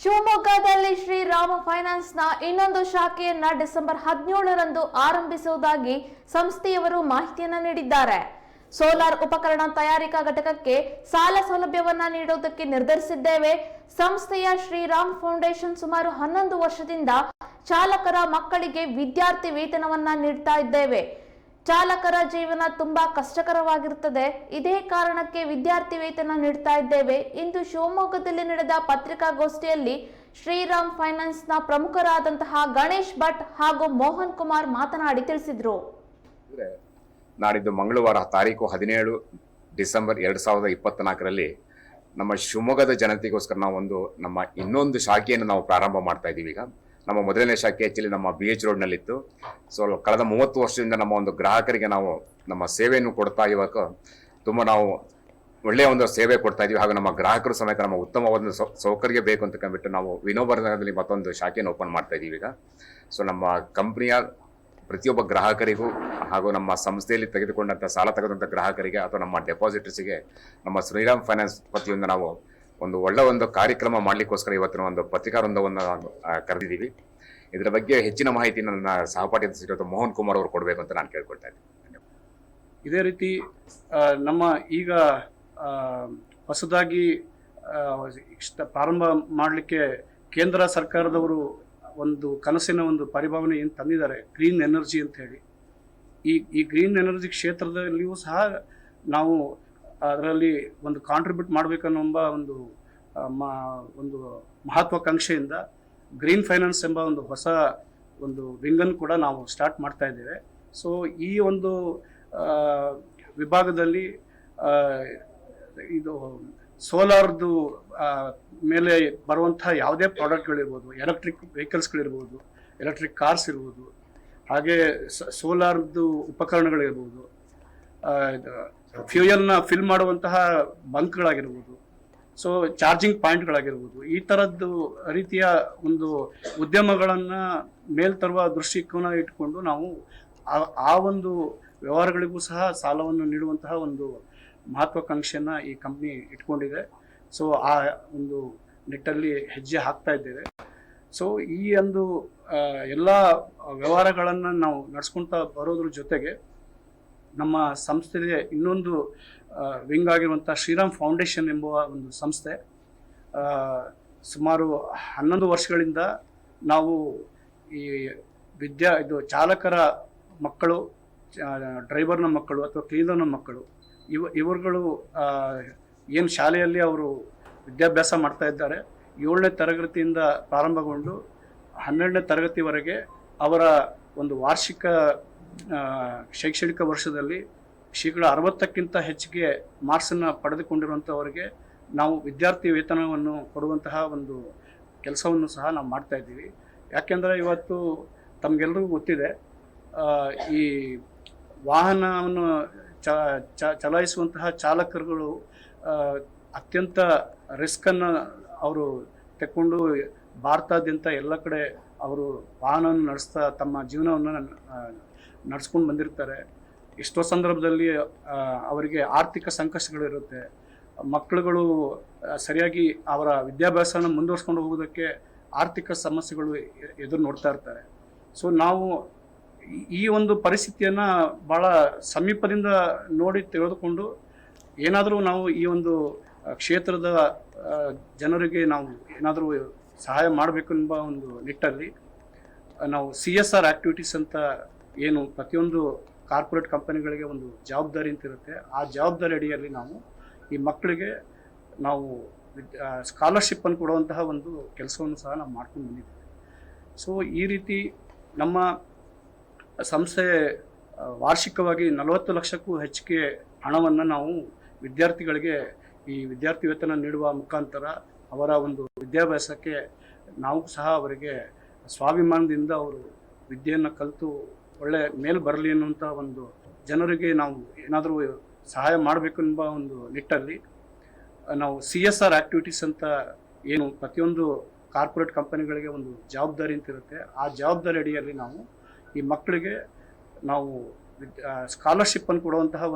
ಶಿವಮೊಗ್ಗದಲ್ಲಿ ಶ್ರೀರಾಮ ಫೈನಾನ್ಸ್ನ ಇನ್ನೊಂದು ಶಾಖೆಯನ್ನ ಡಿಸೆಂಬರ್ ಹದಿನೇಳರಂದು ಆರಂಭಿಸುವುದಾಗಿ ಸಂಸ್ಥೆಯವರು ಮಾಹಿತಿಯನ್ನ ನೀಡಿದ್ದಾರೆ. ಸೋಲಾರ್ ಉಪಕರಣ ತಯಾರಿಕಾ ಘಟಕಕ್ಕೆ ಸಾಲ ಸೌಲಭ್ಯವನ್ನ ನೀಡುವುದಕ್ಕೆ ನಿರ್ಧರಿಸಿದ್ದೇವೆ. ಸಂಸ್ಥೆಯ ಶ್ರೀರಾಮ್ ಫೌಂಡೇಶನ್ ಸುಮಾರು ಹನ್ನೊಂದು ವರ್ಷದಿಂದ ಚಾಲಕರ ಮಕ್ಕಳಿಗೆ ವಿದ್ಯಾರ್ಥಿ ವೇತನವನ್ನ ನೀಡ್ತಾ ಇದ್ದೇವೆ. ಚಾಲಕರ ಜೀವನ ತುಂಬಾ ಕಷ್ಟಕರವಾಗಿರುತ್ತದೆ. ಇದೇ ಕಾರಣಕ್ಕೆ ವಿದ್ಯಾರ್ಥಿ ವೇತನ ನೀಡ್ತಾ ಇದ್ದೇವೆ. ಇಂದು ಶಿವಮೊಗ್ಗದಲ್ಲಿ ನಡೆದ ಪತ್ರಿಕಾಗೋಷ್ಠಿಯಲ್ಲಿ ಶ್ರೀರಾಮ್ ಫೈನಾನ್ಸ್ನ ಪ್ರಮುಖರಾದಂತಹ ಗಣೇಶ್ ಭಟ್ ಹಾಗೂ ಮೋಹನ್ ಕುಮಾರ್ ಮಾತನಾಡಿ ತಿಳಿಸಿದ್ರು. ನಾಡಿದ್ದು ಮಂಗಳವಾರ ತಾರೀಕು ಹದಿನೇಳು ಡಿಸೆಂಬರ್ ಎರಡು ಸಾವಿರದ ಇಪ್ಪತ್ತ್ನಾಲ್ಕರಲ್ಲಿ ನಮ್ಮ ಶಿವಮೊಗ್ಗದ ಜನತೆಗೋಸ್ಕರ ನಾವು ಒಂದು ನಮ್ಮ ಇನ್ನೊಂದು ಶಾಖೆಯನ್ನು ನಾವು ಪ್ರಾರಂಭ ಮಾಡ್ತಾ ಇದ್ದೀವಿ ಈಗ. ನಮ್ಮ ಮೊದಲನೇ ಶಾಖೆ ಆ್ಯಕ್ಚುಲಿ ನಮ್ಮ ಬಿ ಎಚ್ ರೋಡ್ನಲ್ಲಿತ್ತು. ಸೊ ಕಳೆದ ಮೂವತ್ತು ವರ್ಷದಿಂದ ನಮ್ಮ ಒಂದು ಗ್ರಾಹಕರಿಗೆ ನಾವು ನಮ್ಮ ಸೇವೆಯನ್ನು ಕೊಡ್ತಾ ಇವಾಗ ತುಂಬ ನಾವು ಒಳ್ಳೆಯ ಒಂದು ಸೇವೆ ಕೊಡ್ತಾ ಇದೀವಿ. ಹಾಗೂ ನಮ್ಮ ಗ್ರಾಹಕರು ಸಮೇತ ನಮ್ಮ ಉತ್ತಮವಾದ ಸೌಕರ್ಯ ಬೇಕು ಅಂತ ಕಂಬಿಟ್ಟು ನಾವು ವಿನೋಬರ್ನಗರದಲ್ಲಿ ಮತ್ತೊಂದು ಶಾಖೆಯನ್ನು ಓಪನ್ ಮಾಡ್ತಾ ಇದ್ದೀವಿ ಈಗ. ಸೊ ನಮ್ಮ ಕಂಪ್ನಿಯ ಪ್ರತಿಯೊಬ್ಬ ಗ್ರಾಹಕರಿಗೂ ಹಾಗೂ ನಮ್ಮ ಸಂಸ್ಥೆಯಲ್ಲಿ ತೆಗೆದುಕೊಂಡಂಥ ಸಾಲ ತೆಗೆದಂಥ ಗ್ರಾಹಕರಿಗೆ ಅಥವಾ ನಮ್ಮ ಡೆಪಾಸಿಟರ್ಸಿಗೆ ನಮ್ಮ ಶ್ರೀರಾಮ್ ಫೈನಾನ್ಸ್ ಪತಿಯಿಂದ ನಾವು ಒಂದು ಒಳ್ಳೆ ಒಂದು ಕಾರ್ಯಕ್ರಮ ಮಾಡಲಿಕ್ಕೋಸ್ಕರ ಇವತ್ತಿನ ಒಂದು ಪತ್ರಿಕಾವೃಂದವನ್ನು ಕರೆದಿದ್ದೀವಿ. ಇದರ ಬಗ್ಗೆ ಹೆಚ್ಚಿನ ಮಾಹಿತಿ ನನ್ನ ಸಹಪಾಠಿ ಸಚಿವ ಮೋಹನ್ ಕುಮಾರ್ ಅವರು ಕೊಡಬೇಕು ಅಂತ ನಾನು ಕೇಳ್ಕೊಳ್ತಾ ಇದ್ದೀನಿ. ಇದೇ ರೀತಿ ನಮ್ಮ ಈಗ ಹೊಸದಾಗಿ ಪ್ರಾರಂಭ ಮಾಡಲಿಕ್ಕೆ ಕೇಂದ್ರ ಸರ್ಕಾರದವರು ಒಂದು ಕನಸಿನ ಒಂದು ಪರಿಭಾವನೆ ಏನು ತಂದಿದ್ದಾರೆ, ಗ್ರೀನ್ ಎನರ್ಜಿ ಅಂತ ಹೇಳಿ. ಈ ಈ ಗ್ರೀನ್ ಎನರ್ಜಿ ಕ್ಷೇತ್ರದಲ್ಲಿಯೂ ಸಹ ನಾವು ಅದರಲ್ಲಿ ಒಂದು ಕಾಂಟ್ರಿಬ್ಯೂಟ್ ಮಾಡಬೇಕನ್ನುವ ಒಂದು ಮ- ಒಂದು ಮಹತ್ವಾಕಾಂಕ್ಷೆಯಿಂದ ಗ್ರೀನ್ ಫೈನಾನ್ಸ್ ಎಂಬ ಒಂದು ಹೊಸ ಒಂದು ವಿಂಗನ್ನು ಕೂಡ ನಾವು ಸ್ಟಾರ್ಟ್ ಮಾಡ್ತಾ ಇದ್ದೇವೆ. ಸೊ ಈ ಒಂದು ವಿಭಾಗದಲ್ಲಿ ಇದು ಸೋಲಾರ್ದು ಮೇಲೆ ಬರುವಂಥ ಯಾವುದೇ ಪ್ರಾಡಕ್ಟ್ಗಳಿರ್ಬೋದು, ಎಲೆಕ್ಟ್ರಿಕ್ ವೆಹಿಕಲ್ಸ್ಗಳಿರ್ಬೋದು, ಎಲೆಕ್ಟ್ರಿಕ್ ಕಾರ್ಸ್ ಇರ್ಬೋದು, ಹಾಗೆ ಸೋಲಾರ್ದು ಉಪಕರಣಗಳಿರ್ಬೋದು ಫ್ಯೂಯಲ್ನ ಫಿಲ್ ಮಾಡುವಂತಹ ಬಂಕ್ಗಳಾಗಿರ್ಬೋದು. ಸೊ ಚಾರ್ಜಿಂಗ್ ಪಾಯಿಂಟ್ಗಳಾಗಿರ್ಬೋದು ಈ ಥರದ್ದು ರೀತಿಯ ಒಂದು ಉದ್ಯಮಗಳನ್ನು ಮೇಲ್ತರುವ ದೃಷ್ಟಿಕೋನ ಇಟ್ಕೊಂಡು ನಾವು ಆ- ಆ ಒಂದು ವ್ಯವಹಾರಗಳಿಗೂ ಸಹ ಸಾಲವನ್ನು ನೀಡುವಂತಹ ಒಂದು ಮಹತ್ವಾಕಾಂಕ್ಷೆಯನ್ನು ಈ ಕಂಪ್ನಿ ಇಟ್ಕೊಂಡಿದೆ. ಸೊ ಆ ಒಂದು ನಿಟ್ಟಲ್ಲಿ ಹೆಜ್ಜೆ ಹಾಕ್ತಾ ಇದ್ದೇವೆ. ಸೊ ಈ ಒಂದು ಎಲ್ಲ ವ್ಯವಹಾರಗಳನ್ನು ನಾವು ನಡೆಸ್ಕೊಳ್ತಾ ಬರೋದ್ರ ಜೊತೆಗೆ ನಮ್ಮ ಸಂಸ್ಥೆಗೆ ಇನ್ನೊಂದು ವಿಂಗ್ ಆಗಿರುವಂಥ ಶ್ರೀರಾಮ್ ಫೌಂಡೇಶನ್ ಎಂಬುವ ಒಂದು ಸಂಸ್ಥೆ. ಸುಮಾರು ಹನ್ನೊಂದು ವರ್ಷಗಳಿಂದ ನಾವು ಈ ವಿದ್ಯಾ, ಇದು ಚಾಲಕರ ಮಕ್ಕಳು ಡ್ರೈವರ್ನ ಮಕ್ಕಳು ಅಥವಾ ಕ್ಲೀನರ್ನ ಮಕ್ಕಳು, ಇವ, ಇವರುಗಳು ಏನು ಶಾಲೆಯಲ್ಲಿ ಅವರು ವಿದ್ಯಾಭ್ಯಾಸ ಮಾಡ್ತಾ ಇದ್ದಾರೆ, ಏಳನೇ ತರಗತಿಯಿಂದ ಪ್ರಾರಂಭಗೊಂಡು ಹನ್ನೆರಡನೇ ತರಗತಿವರೆಗೆ ಅವರ ಒಂದು ವಾರ್ಷಿಕ ಶೈಕ್ಷಣಿಕ ವರ್ಷದಲ್ಲಿ ಶೇಕಡ ಅರವತ್ತಕ್ಕಿಂತ ಹೆಚ್ಚಿಗೆ ಮಾರ್ಕ್ಸನ್ನು ಪಡೆದುಕೊಂಡಿರುವಂಥವರಿಗೆ ನಾವು ವಿದ್ಯಾರ್ಥಿ ವೇತನವನ್ನು ಕೊಡುವಂತಹ ಒಂದು ಕೆಲಸವನ್ನು ಸಹ ನಾವು ಮಾಡ್ತಾ ಇದ್ದೀವಿ. ಯಾಕೆಂದರೆ ಇವತ್ತು ತಮಗೆಲ್ಲರಿಗೂ ಗೊತ್ತಿದೆ ಈ ವಾಹನವನ್ನು ಚ- ಚಲಾಯಿಸುವಂತಹ ಚಾಲಕರುಗಳು ಅತ್ಯಂತ ರಿಸ್ಕನ್ನು ಅವರು ತೆಕ್ಕೊಂಡು ಭಾರತಾದ್ಯಂತ ಎಲ್ಲ ಕಡೆ ಅವರು ವಾಹನವನ್ನು ನಡೆಸ್ತಾ ತಮ್ಮ ಜೀವನವನ್ನು ನಡೆಸ್ಕೊಂಡು ಬಂದಿರ್ತಾರೆ. ಎಷ್ಟೋ ಸಂದರ್ಭದಲ್ಲಿ ಅವರಿಗೆ ಆರ್ಥಿಕ ಸಂಕಷ್ಟಗಳಿರುತ್ತೆ ಮಕ್ಕಳುಗಳು ಸರಿಯಾಗಿ ಅವರ ವಿದ್ಯಾಭ್ಯಾಸನ ಮುಂದುವರ್ಸ್ಕೊಂಡು ಹೋಗೋದಕ್ಕೆ ಆರ್ಥಿಕ ಸಮಸ್ಯೆಗಳು ಎದುರು ನೋಡ್ತಾ ಇರ್ತಾರೆ. ಸೊ ನಾವು ಈ- ಒಂದು ಪರಿಸ್ಥಿತಿಯನ್ನು ಭಾಳ ಸಮೀಪದಿಂದ ನೋಡಿ ತಿಳಿದುಕೊಂಡು ಏನಾದರೂ ನಾವು ಈ ಒಂದು ಕ್ಷೇತ್ರದ ಜನರಿಗೆ ನಾವು ಏನಾದರೂ ಸಹಾಯ ಮಾಡಬೇಕು ಎಂಬ ಒಂದು ನಿಟ್ಟಲ್ಲಿ ನಾವು ಸಿ ಎಸ್ ಆರ್ ಆ್ಯಕ್ಟಿವಿಟೀಸ್ ಅಂತ ಏನು ಪ್ರತಿಯೊಂದು ಕಾರ್ಪೊರೇಟ್ ಕಂಪನಿಗಳಿಗೆ ಒಂದು ಜವಾಬ್ದಾರಿ ಅಂತ ಇರುತ್ತೆ. ಆ ಜವಾಬ್ದಾರಿ ಅಡಿಯಲ್ಲಿ ನಾವು ಈ ಮಕ್ಕಳಿಗೆ ನಾವು ಸ್ಕಾಲರ್ಶಿಪ್ಪನ್ನು ಕೊಡುವಂತಹ ಒಂದು ಕೆಲಸವನ್ನು ಸಹ ನಾವು ಮಾಡ್ಕೊಂಡು ಬಂದಿದ್ದೇವೆ. ಸೊ ಈ ರೀತಿ ನಮ್ಮ ಸಂಸ್ಥೆ ವಾರ್ಷಿಕವಾಗಿ ನಲವತ್ತು ಲಕ್ಷಕ್ಕೂ ಹೆಚ್ಚಿಗೆ ಹಣವನ್ನು ನಾವು ವಿದ್ಯಾರ್ಥಿಗಳಿಗೆ ಈ ವಿದ್ಯಾರ್ಥಿ ವೇತನ ನೀಡುವ ಮುಖಾಂತರ ಅವರ ಒಂದು ವಿದ್ಯಾಭ್ಯಾಸಕ್ಕೆ ನಾವು ಸಹ ಅವರಿಗೆ ಸ್ವಾಭಿಮಾನದಿಂದ ಅವರು ವಿದ್ಯೆಯನ್ನು ಕಲಿತು ಒಳ್ಳೆ ಮೇಲ್ ಬರಲಿ ಅನ್ನುವಂಥ ಒಂದು ಜನರಿಗೆ ನಾವು ಏನಾದರೂ ಸಹಾಯ ಮಾಡಬೇಕು ಎಂಬ ಒಂದು ನಿಟ್ಟಲ್ಲಿ ನಾವು ಸಿ ಎಸ್ ಆರ್ ಆ್ಯಕ್ಟಿವಿಟೀಸ್ ಅಂತ ಏನು ಪ್ರತಿಯೊಂದು ಕಾರ್ಪೊರೇಟ್ ಕಂಪನಿಗಳಿಗೆ ಒಂದು ಜವಾಬ್ದಾರಿ ಅಂತ ಇರುತ್ತೆ. ಆ ಜವಾಬ್ದಾರಿ ಅಡಿಯಲ್ಲಿ ನಾವು ಈ ಮಕ್ಕಳಿಗೆ ನಾವು ಸ್ಕಾಲರ್ಶಿಪ್ಪನ್ನು ಕೊಡುವಂತಹ ಒಂದು